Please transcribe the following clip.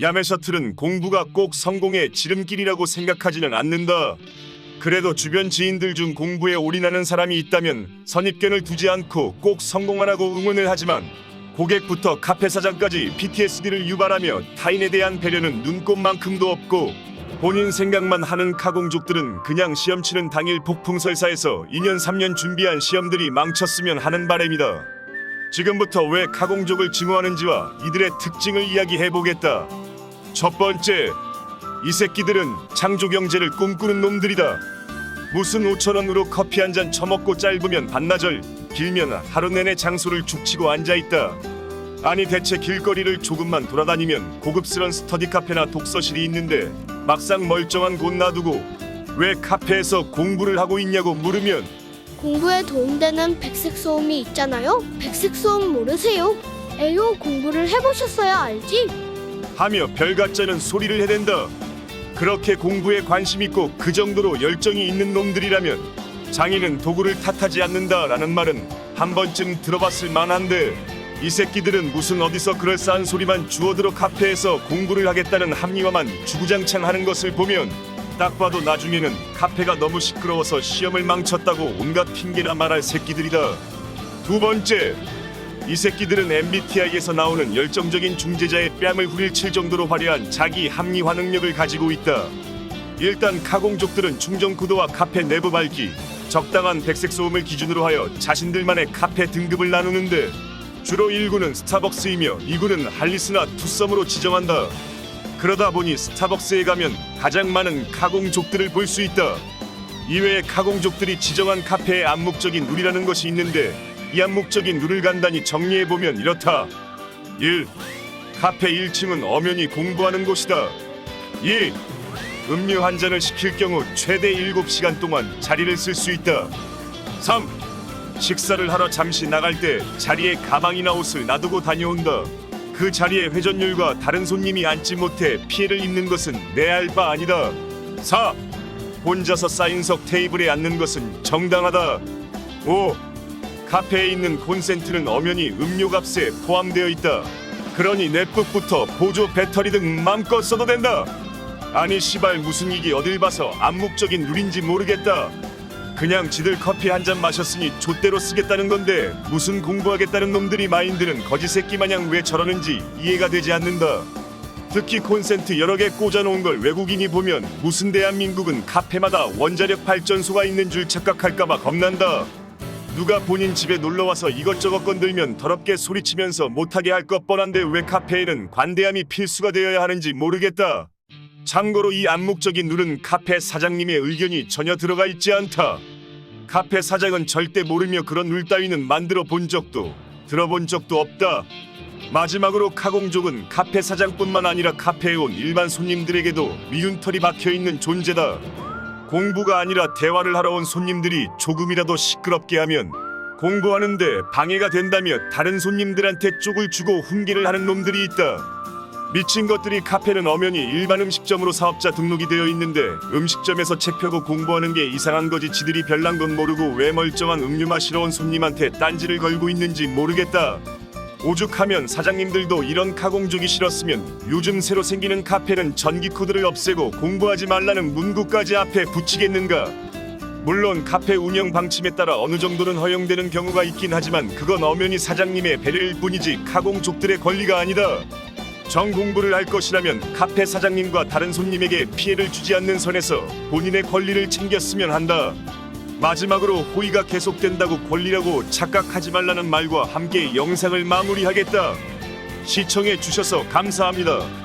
야매 셔틀은 공부가 꼭 성공의 지름길이라고 생각하지는 않는다. 그래도 주변 지인들 중 공부에 올인하는 사람이 있다면 선입견을 두지 않고 꼭 성공하라고 응원을 하지만 고객부터 카페 사장까지 PTSD를 유발하며 타인에 대한 배려는 눈꼽만큼도 없고 본인 생각만 하는 카공족들은 그냥 시험 치는 당일 폭풍설사에서 2년 3년 준비한 시험들이 망쳤으면 하는 바람이다. 지금부터 왜 카공족을 증오하는지와 이들의 특징을 이야기해 보겠다. 첫 번째, 이 새끼들은 창조 경제를 꿈꾸는 놈들이다. 무슨 5천 원으로 커피 한 잔 처먹고 짧으면 반나절, 길면 하루 내내 장소를 죽치고 앉아 있다. 아니 대체 길거리를 조금만 돌아다니면 고급스런 스터디 카페나 독서실이 있는데 막상 멀쩡한 곳 놔두고 왜 카페에서 공부를 하고 있냐고 물으면 공부에 도움되는 백색 소음이 있잖아요. 백색 소음 모르세요? 에요 공부를 해보셨어야 알지? 하며 별같자는 소리를 해댄다. 그렇게 공부에 관심 있고 그 정도로 열정이 있는 놈들이라면 장인은 도구를 탓하지 않는다라는 말은 한 번쯤 들어봤을 만한데 이 새끼들은 무슨 어디서 그럴싸한 소리만 주워들어 카페에서 공부를 하겠다는 합리화만 주구장창 하는 것을 보면 딱 봐도 나중에는 카페가 너무 시끄러워서 시험을 망쳤다고 온갖 핑계나 말할 새끼들이다. 두 번째, 이 새끼들은 MBTI에서 나오는 열정적인 중재자의 뺨을 후릴칠 정도로 화려한 자기 합리화 능력을 가지고 있다. 일단 카공족들은 충전 구도와 카페 내부 밝기, 적당한 백색 소음을 기준으로 하여 자신들만의 카페 등급을 나누는데 주로 1구는 스타벅스이며 2구는 할리스나 투썸으로 지정한다. 그러다 보니 스타벅스에 가면 가장 많은 카공족들을 볼 수 있다. 이외에 카공족들이 지정한 카페의 암묵적인 룰이라는 것이 있는데 이 암묵적인 룰을 간단히 정리해 보면 이렇다. 1. 카페 1층은 엄연히 공부하는 곳이다. 2. 음료 한 잔을 시킬 경우 최대 7시간 동안 자리를 쓸 수 있다. 3. 식사를 하러 잠시 나갈 때 자리에 가방이나 옷을 놔두고 다녀온다. 그 자리에 회전율과 다른 손님이 앉지 못해 피해를 입는 것은 내 알 바 아니다. 4. 혼자서 사인석 테이블에 앉는 것은 정당하다. 5. 카페에 있는 콘센트는 엄연히 음료 값에 포함되어 있다. 그러니 넷북부터 보조 배터리 등 맘껏 써도 된다. 아니 시발 무슨 이기 어딜 봐서 암묵적인 룰인지 모르겠다. 그냥 지들 커피 한 잔 마셨으니 좆대로 쓰겠다는 건데 무슨 공부하겠다는 놈들이 마인드는 거지 새끼 마냥 왜 저러는지 이해가 되지 않는다. 특히 콘센트 여러 개 꽂아놓은 걸 외국인이 보면 무슨 대한민국은 카페마다 원자력 발전소가 있는 줄 착각할까봐 겁난다. 누가 본인 집에 놀러 와서 이것저것 건들면 더럽게 소리치면서 못하게 할 것 뻔한데 왜 카페에는 관대함이 필수가 되어야 하는지 모르겠다. 참고로 이 암묵적인 룰은 카페 사장님의 의견이 전혀 들어가 있지 않다. 카페 사장은 절대 모르며 그런 룰 따위는 만들어 본 적도 들어본 적도 없다. 마지막으로 카공족은 카페 사장뿐만 아니라 카페에 온 일반 손님들에게도 미운 털이 박혀 있는 존재다. 공부가 아니라 대화를 하러 온 손님들이 조금이라도 시끄럽게 하면 공부하는데 방해가 된다며 다른 손님들한테 쪽을 주고 훈계를 하는 놈들이 있다. 미친 것들이 카페는 엄연히 일반 음식점으로 사업자 등록이 되어 있는데 음식점에서 책 펴고 공부하는 게 이상한 거지 지들이 별난 건 모르고 왜 멀쩡한 음료 마시러 온 손님한테 딴지를 걸고 있는지 모르겠다. 오죽하면 사장님들도 이런 카공족이 싫었으면 요즘 새로 생기는 카페는 전기 코드를 없애고 공부하지 말라는 문구까지 앞에 붙이겠는가? 물론 카페 운영 방침에 따라 어느 정도는 허용되는 경우가 있긴 하지만 그건 엄연히 사장님의 배려일 뿐이지 카공족들의 권리가 아니다. 정 공부를 할 것이라면 카페 사장님과 다른 손님에게 피해를 주지 않는 선에서 본인의 권리를 챙겼으면 한다. 마지막으로 호의가 계속된다고 권리라고 착각하지 말라는 말과 함께 영상을 마무리하겠다. 시청해 주셔서 감사합니다.